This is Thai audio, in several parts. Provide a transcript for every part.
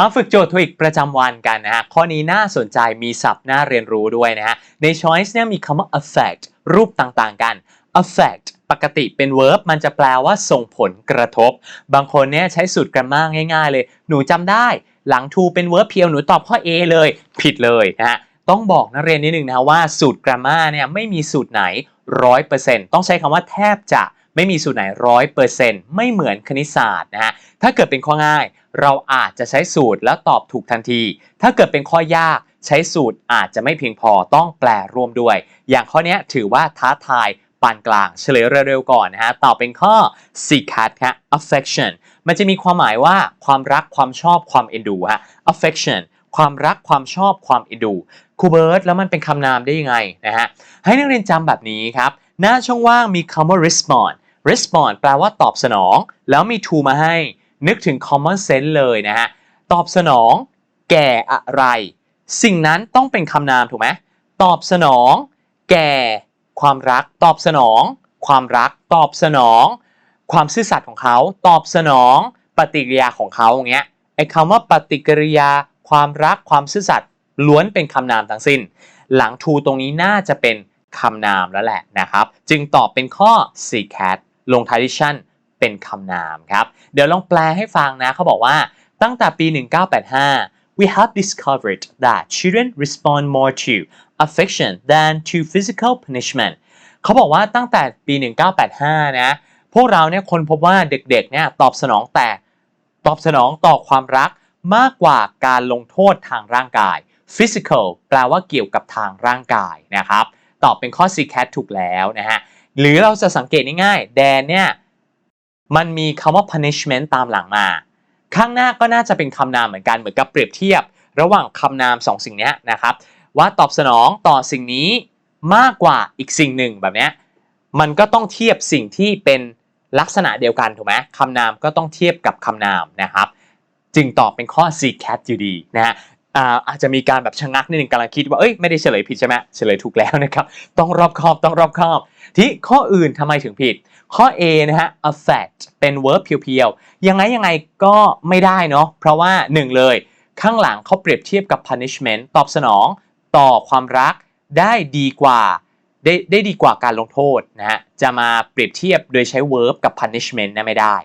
มาฝึกโจทย์ทวิกประจำวันกันนะฮะ ข้อนี้น่าสนใจมีศัพท์น่าเรียนรู้ด้วยนะฮะ ใน choice เนี่ยมีคำว่า affect รูปต่างๆกัน affect ปกติเป็น verb มันจะแปลว่าส่งผลกระทบ บางคนเนี่ยใช้สูตรกราม่าง่าย ๆ เลย หนูจำได้ หลัง to เป็น verb เพียวหนูตอบข้อ A เลย ผิดเลยนะฮะ ต้องบอกนักเรียนนิดนึงนะว่าสูตรกราม่าเนี่ยไม่มีสูตรไหน 100%ต้องใช้คำว่าแทบจะ ไม่มีสูตรไหน100%ไม่เหมือนคณิตศาสตร์นะฮะถ้าเกิดเป็นข้อง่าย เราอาจจะใช้สูตรแล้วตอบถูกทันที ถ้าเกิดเป็นข้อยากใช้สูตรอาจจะไม่เพียงพอต้องแปลร่วมด้วย อย่างข้อนี้ถือว่าท้าทายปานกลางเฉลยเร็วๆก่อนนะฮะตอบเป็นข้อ C cat ฮะ affection มันจะมีความหมายว่าความรักความชอบความเอ็นดูฮะ affection ความรักความชอบความเอ็นดูครูเบิร์ตแล้วมันเป็นคำนามได้ยังไงนะฮะให้นักเรียนจำแบบนี้ครับ หน้าช่องว่างมีคำว่า respond respond แปลว่าตอบสนอง แล้วมี to มาให้ นึกถึง common sense เลยนะฮะ ตอบสนอง แก่อะไร สิ่งนั้นต้องเป็นคำนามถูกไหมตอบสนอง แก่ ความรัก ตอบสนอง ความรัก ตอบสนอง ความซื่อสัตย์ของเขา ตอบสนอง ปฏิกิริยาของเขาอย่างเงี้ยไอ้คำว่าปฏิกิริยา ความรัก ความซื่อสัตย์ล้วนเป็นคำนามทั้งสิ้น หลัง to ตรงนี้น่าจะเป็นคำนามแล้วแหละนะครับ จึงตอบเป็นข้อ C cat ลงท้ายดิชั่นเป็นคำนามครับ เดี๋ยวลองแปลให้ฟังนะเขาบอกว่าตั้งแต่ปี 1985 we have discovered that children respond more to affection than to physical punishment เขาบอกว่าตั้งแต่ปี 1985 นะ พวกเราเนี่ยคนพบว่าเด็กๆ เนี่ยตอบสนองแต่ตอบสนองต่อความรักมากกว่าการลงโทษทางร่างกาย physical แปลว่าเกี่ยวกับทางร่างกายนะครับ ตอบเป็นข้อ C cat ถูกแล้วนะฮะ หรือเราจะสังเกตง่ายๆแดนเนี่ยมันมีคำว่า punishment ตามหลังมา ข้างหน้าก็น่าจะเป็นคำนามเหมือนกันเหมือนกับเปรียบเทียบ ระหว่างคำนามสองสิ่งนี้นะครับ ว่าตอบสนองต่อสิ่งนี้มากกว่าอีกสิ่งหนึ่งแบบนี้มันก็ต้องเทียบสิ่งที่เป็นลักษณะเดียวกันถูกไหมคำนามก็ต้องเทียบกับคำนามนะครับ จึงตอบเป็นข้อ C cat อยู่ดีนะฮะ อาอาจจะมีการแบบชะงักนิดนึงกำลังคิดว่าเอ้ยไม่ได้เฉลยผิดใช่ไหมเฉลยถูกแล้วนะครับต้องรอบคอบต้องรอบคอบที่ข้ออื่นทำไมถึงผิด ข้อ A นะฮะ affect เป็น verb เพียวๆยังไงยังไงก็ไม่ได้เนาะเพราะว่า1เลยข้างหลังเขาเปรียบเทียบกับ punishment ตอบสนองต่อความรักได้ดีกว่าได้ได้ดีกว่าการลงโทษนะฮะจะมาเปรียบเทียบโดยใช้ verb กับ punishment นะไม่ได้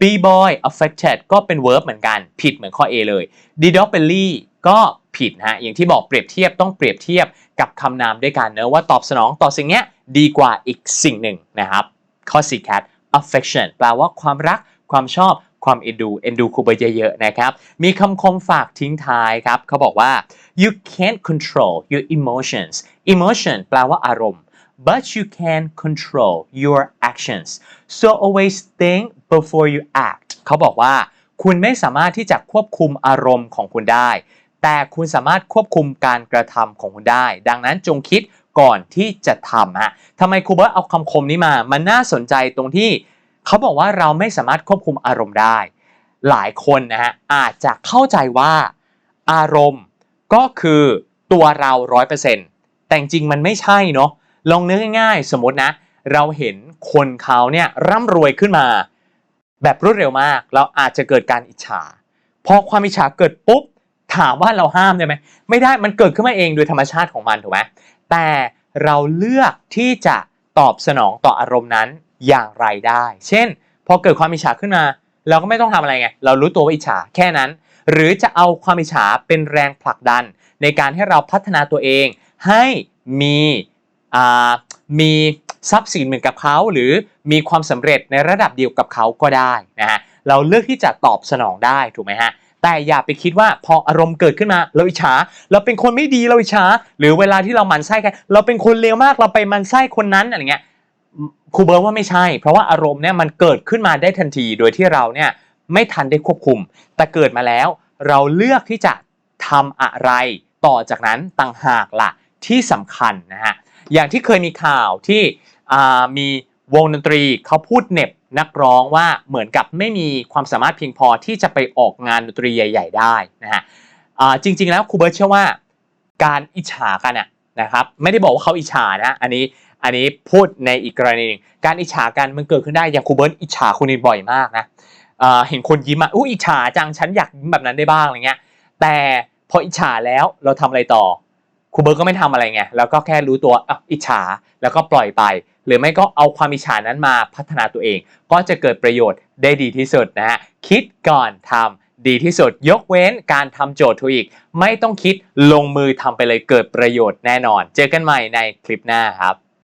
b boy affected ก็เป็น verb เหมือนกัน ผิดเหมือนข้อ A เลย d dog belly ก็ผิดฮะอย่างที่บอกเปรียบเทียบต้องเปรียบเทียบกับคำนามด้วยกันเนอะว่าตอบสนองต่อสิ่งนี้ดีกว่าอีกสิ่งหนึ่งนะครับข้อ C cat affection แปลว่าความรักความชอบความเอ็นดูเอ็นดูครูเบเยอะๆนะครับ มีคำคมฝากทิ้งท้ายครับ เขาบอกว่า you can't control your emotions emotion แปลว่าอารมณ์ but you can control your actions so always think before you act เขาบอกว่า คุณไม่สามารถที่จะควบคุมอารมณ์ของคุณได้ แต่คุณสามารถควบคุมการกระทำของคุณได้ ดังนั้นจงคิดก่อนที่จะทำฮะทำไมครูเบิร์ตเอาคำคมนี้มา มันน่าสนใจตรงที่เขาบอกว่าเราไม่สามารถควบคุมอารมณ์ได้ หลายคนนะฮะอาจจะเข้าใจว่าอารมณ์ก็คือตัวเราร้อยเปอร์เซ็นต์แต่จริงมันไม่ใช่เนาะลองนึกง่ายๆ สมมตินะ เราเห็นคนเขาเนี่ยร่ำรวยขึ้นมา แบบรวดเร็วมาก เราอาจจะเกิดการอิจฉา พอความอิจฉาเกิดปุ๊บ ถามว่าเราห้ามได้ไหมไม่ได้มันเกิดขึ้นมาเองโดยธรรมชาติของมันถูกไหมแต่เราเลือกที่จะตอบสนองต่ออารมณ์นั้นอย่างไรได้ เช่น พอเกิดความอิจฉาขึ้นมา เราก็ไม่ต้องทำอะไรไง เรารู้ตัวว่าอิจฉาแค่นั้น หรือจะเอาความอิจฉาเป็นแรงผลักดัน ในการให้เราพัฒนาตัวเอง ให้มีมีทรัพย์สินเหมือนกับเขา หรือมีความสำเร็จในระดับเดียวกับเขาก็ได้นะฮะเราเลือกที่จะตอบสนองได้ถูกไหมฮะ แต่อย่าไปคิดว่าพออารมณ์เกิดขึ้นมาเราอิจฉา เราเป็นคนไม่ดีเราอิจฉา หรือเวลาที่เราหมันไส้กันเราเป็นคนเลวมากเราไปมันไส้คนนั้นอะไรเงี้ยครูเบิร์ตว่าไม่ใช่ เพราะว่าอารมณ์เนี่ยมันเกิดขึ้นมาได้ทันทีโดยที่เราเนี่ยไม่ทันได้ควบคุม แต่เกิดมาแล้ว เราเลือกที่จะทำอะไร ต่อจากนั้นต่างหากล่ะที่สำคัญนะฮะอย่างที่เคยมีข่าวที่มี วงดนตรีเขาพูดเน็บนักร้องว่าเหมือนกับไม่มีความสามารถเพียงพอที่จะไปออกงานดนตรีใหญ่ ๆ ได้นะฮะจริง ๆ แล้วครูเบิร์ตเชื่อว่าการอิจฉากันนะครับไม่ได้บอกว่าเขาอิจฉานะอันนี้อันนี้พูดในอีกกรณีนึงการอิจฉากันมันเกิดขึ้นได้อย่างครูเบิร์ตอิจฉาคุณนินบ่อยมากนะเอ่อเห็นคนยิ้มอะอู้อิจฉาจังฉันอยากยิ้มแบบนั้นได้บ้างอะไรเงี้ยแต่พออิจฉาแล้วเราทำอะไรต่อครูเบิร์ตก็ไม่ทำอะไรไงแล้วก็แค่รู้ตัวอะอิจฉาแล้วก็ปล่อยไป หรือไม่ก็เอาความอิจฉานั้นมาพัฒนาตัวเอง ก็จะเกิดประโยชน์ได้ดีที่สุดนะฮะคิดก่อนทำดีที่สุด ยกเว้นการทำโจทย์ทูอีก ไม่ต้องคิดลงมือทำไปเลยเกิดประโยชน์แน่นอน เจอกันใหม่ในคลิปหน้าครับ